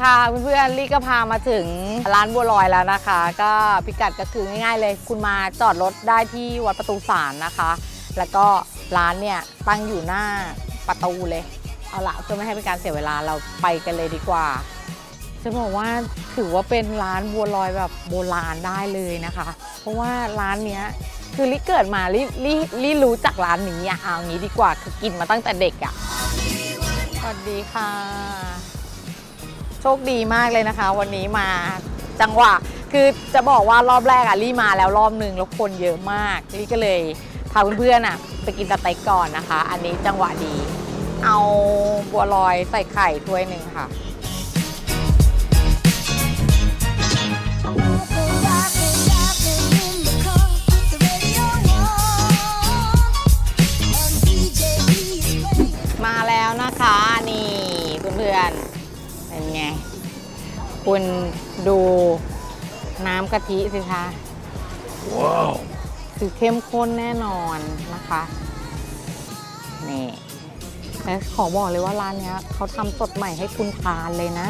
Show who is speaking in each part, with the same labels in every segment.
Speaker 1: ค่ะเพื่อนๆลี่ก็พามาถึงร้านบัวลอยแล้วนะคะ ก็พิกัดก็คือง่ายๆเลย คุณมาจอดรถได้ที่วัดประตูสารนะคะ แล้วก็ร้านเนี่ยตั้งอยู่หน้าประตูเลย เอาละเพื่อไม่ให้เป็นการเสียเวลาเราไปกันเลยดีกว่า จะบอกว่าถือว่าเป็นร้านบัวลอยแบบโบราณได้เลยนะคะ เพราะว่าร้านเนี้ยคือลิเกิดมาลิลิลิรู้จักร้านนี้อะเอางี้ดีกว่าคือกินมาตั้งแต่เด็กอะสวัสดีค่ะ โชคดีมากเลยนะคะ วันนี้มาจังหวะคือจะบอกว่ารอบแรกอะลี่มาแล้วรอบหนึ่งแล้วคนเยอะมากลี่ก็เลยพาเพื่อนๆอะไปกินสเต็กก่อนนะคะ อันนี้จังหวะดี เอาบัวลอยใส่ไข่ถ้วยหนึ่งค่ะ นะคะ นี่เพื่อนๆเป็นไง คุณดูน้ำกะทิสิคะ ว้าวคือเข้มข้นแน่นอนนะคะ นี่และขอบอกเลยว่าร้านเนี้ยเขาทำสดใหม่ให้คุณทานเลยนะ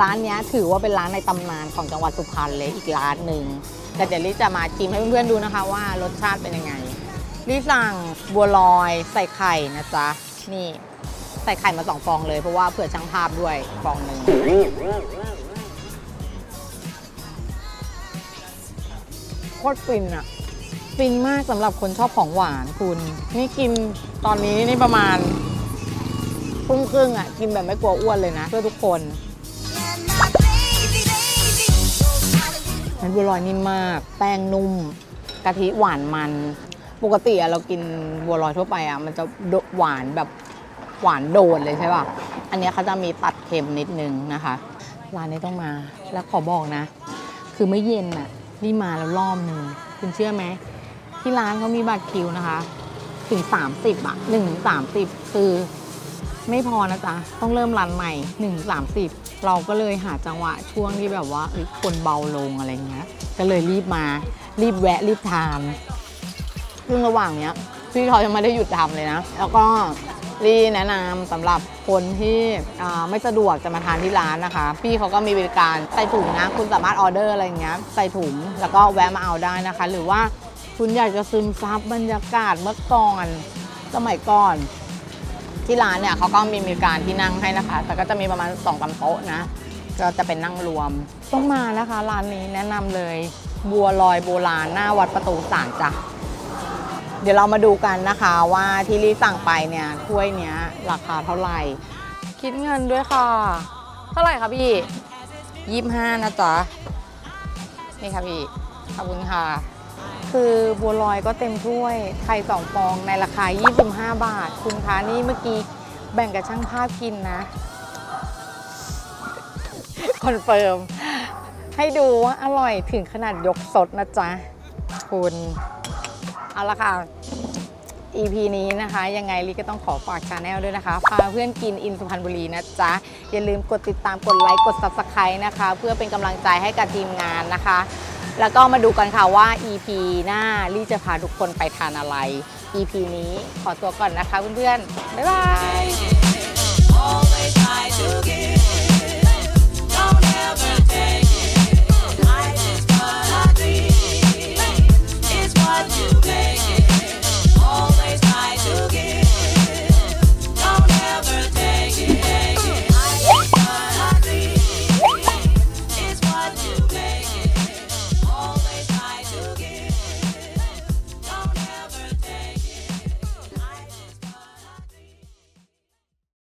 Speaker 1: ร้านเนี้ยถือว่าเป็นร้านในตำนานของจังหวัดสุพรรณเลยอีกร้านหนึ่งแต่เดี๋ยวลิจะมาชิมให้เพื่อนๆดูนะคะว่ารสชาติเป็นยังไงลิสั่งบัวลอยใส่ไข่นะจ๊ะ นี่ ใส่ไข่มาสองฟองเลยเพราะว่าเผื่อช่างภาพด้วยฟองหนึ่งโคตรฟินอะฟินมากสำหรับคนชอบของหวานคุณ นี่กินตอนนี้นี่ประมาณทุ่มครึ่งอะกินแบบไม่กลัวอ้วนเลยนะ เพื่อทุกคนมันบัวลอยนิ่มมาก แป้งนุ่ม กะทิหวานมัน ปกติอะเรากินบัวลอยทั่วไปอะมันจะหวานแบบ หวานโดดเลยใช่ป่ะ อันนี้เขาจะมีตัดเค็มนิดนึงนะคะ ร้านนี้ต้องมา แล้วขอบอกนะ คือไม่เย็นอะนี่มาแล้วรอบหนึ่ง คุณเชื่อไหม ที่ร้านเขามีบัตรคิวนะคะ ถึง 30อะ1ถึง30คือไม่พอนะจ๊ะ ต้องเริ่มรันใหม่1 30เราก็เลยหาจังหวะช่วงที่แบบว่าคนเบาลงอะไรเงี้ย ก็เลยรีบมา รีบแวะรีบทานซึ่งระหว่างเนี้ยพี่เขายังไม่ได้หยุดทำเลยนะ แล้วก็ รีแนะนำสำหรับคนที่ไม่สะดวกจะมาทานที่ร้านนะคะ พี่เขาก็มีบริการใส่ถุงนะคุณสามารถออเดอร์อะไรเงี้ยใส่ถุงแล้วก็แวะมาเอาได้นะคะ หรือว่าคุณอยากจะซึมซับบรรยากาศเมื่อก่อนสมัยก่อน ที่ร้านเนี่ยเขาก็มีบริการที่นั่งให้นะคะ แต่ก็จะมีประมาณ2องสามโต๊ะนะก็จะเป็นนั่งรวม ต้องมานะคะร้านนี้แนะนำเลยบัวลอยโบราณหน้าวัดประตูสารจ้ะ เดี๋ยวเรามาดูกันนะคะว่าที่รีสั่งไปเนี่ยถ้วยเนี้ยราคาเท่าไหร่ คิดเงินด้วยค่ะ เท่าไหร่คะพี่ยี่ห้านะจ๊ะนี่ค่ะพี่ขอบคุณค่ะ คือบัวลอยก็เต็มถ้วยไข่สองฟองในราคา 25 บาท คุณคะนี่เมื่อกี้แบ่งกับช่างภาพกินนะคอนเฟิร์มให้ดูว่าอร่อยถึงขนาดยกสดนะจ๊ะ คุณ เอาละค่ะ EP นี้นะคะ ยังไงลิก็ต้องขอฝากชาแนลด้วยนะคะ พาเพื่อนกินอินสุพรรณบุรีนะจ๊ะ อย่าลืมกดติดตามกดไลค์กด Subscribe นะคะ เพื่อเป็นกำลังใจให้กับทีมงานนะคะ แล้วก็มาดูกันค่ะว่า EP หน้าลี่จะพาทุกคนไปทานอะไร EP นี้ขอตัวก่อนนะคะเพื่อนๆบ๊ายบาย